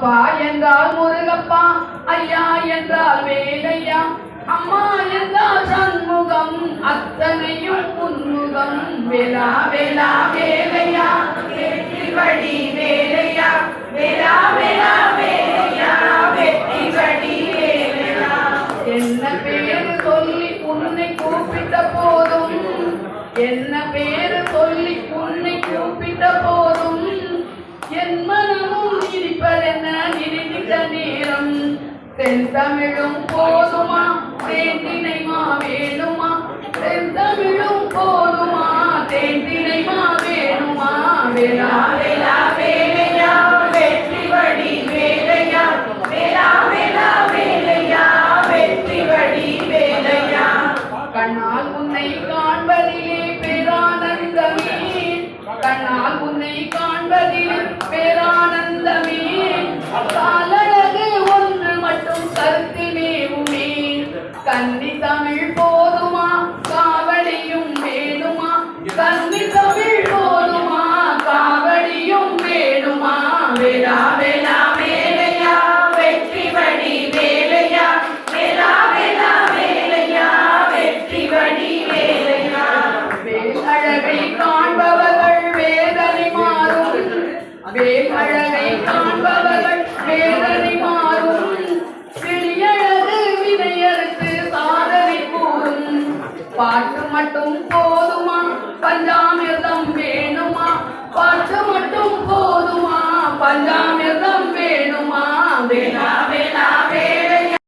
அப்பா என்றால் முருகப்பா ஐயா என்றால் வேலையா அம்மா என்றால் சண்முகம் அத்தனையும் உன்முகம் வேலா வேலா வேலையா வெற்றி வழி வேலையா வேலா வேலா வேலையா வெற்றி வழி வேலையா. என்ன பேரு சொல்லி உன்னை கூப்பிட்ட போதும் என்ன பேரு சொல்லி உன்னை கூப்பிட்ட போதும் நேரம் தென் தமிழும் போதுமா? தேந்தினைமா வேணுமா தென் தமிழும் போதுமா? தேந்தினைமா வேணுமா வேலா வேலா வேலையா? வெற்றி வடி வேலையா? வேலா வேலா வேலையா? வெற்றி வடி வேலையா? கண்ணால் உன்னை காண்பதிலே பேரானந்தமே. கண்ணால் உன்னை காண்பதிலே பேரானந்தமே வேலழகை காண்பவர்கள் வேதனை மாறும். வேலழகை வினையறுத்து சாதனை கூறும். பாட்டு மட்டும் பாட்டு மட்டும் போதுமா பஞ்சாமிர்தம் வேணுமா வேணா வேணா